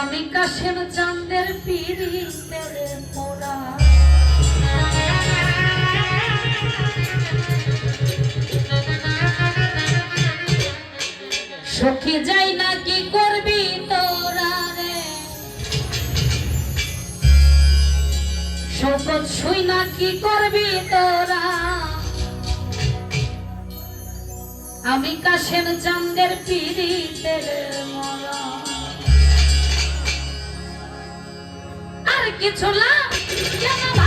আমি কাশের চাঁদের পিড়ি মেরে পোড়া সখী যাই না কি করবি তোরা রে? শপথ শুই না কি করবি তোরা? আমি কাশের চাঁদের পিড়ি তেলে আর কিছু লাভ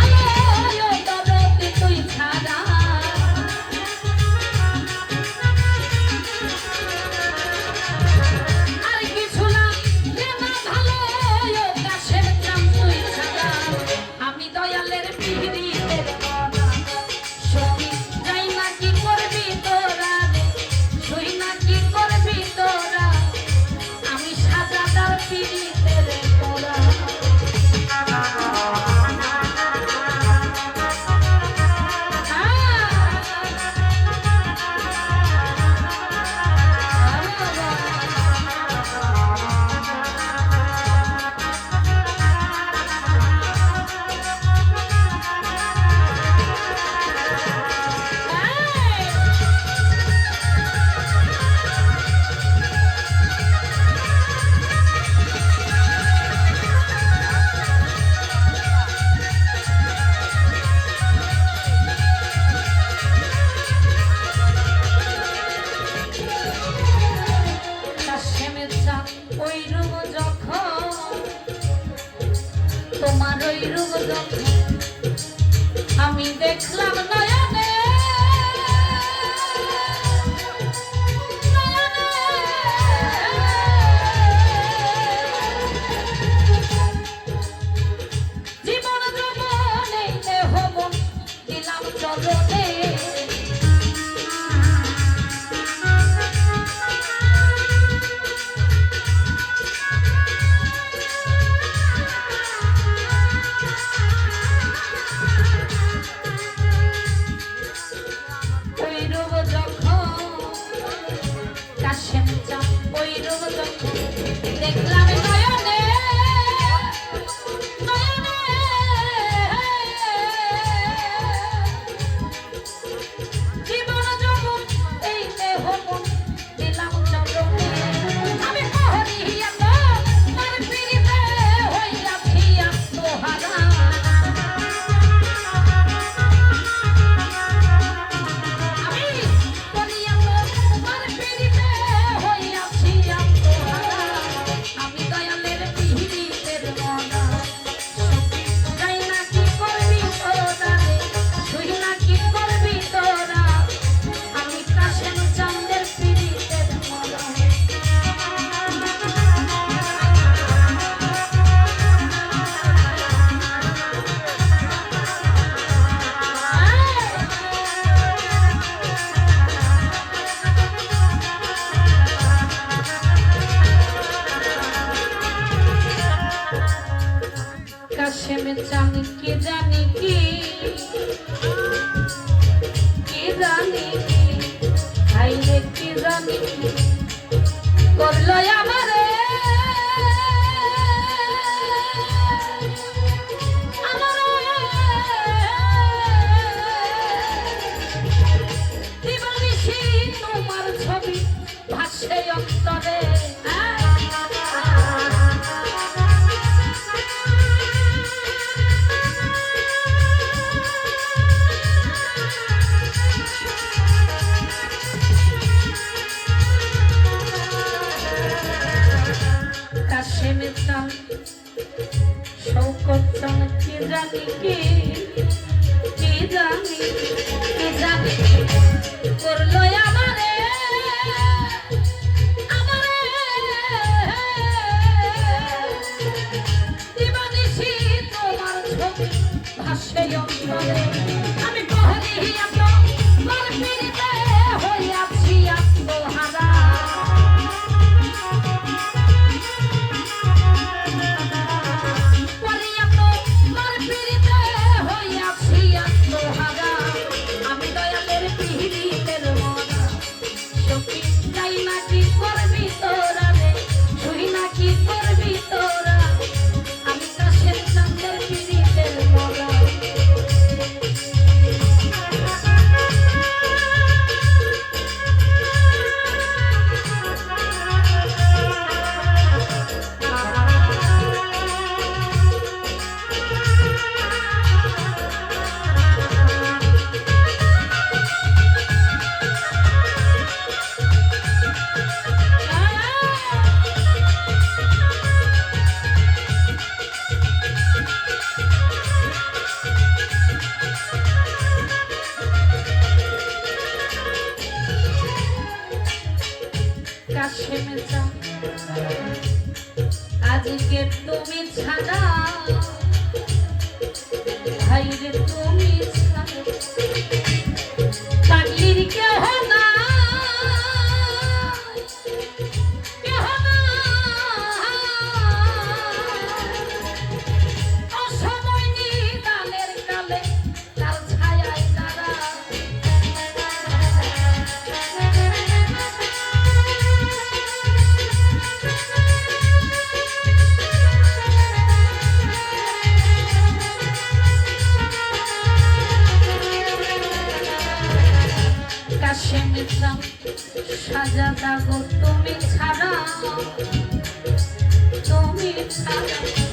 কাশেম চা ওই রোগ দেখলাম কাশেম জানি কে জানি কি? কে জানি কি? হাইরে কে জানি কি? করল আমার Thank you. কাশেম চাম আজকে তুমি ছাড়া। ভাইরে তুমি ছাড়া। সাজাদা গো তুমি ছাড়া তুমি ছাড়া।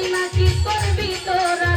খেলা কি করবি তোরা?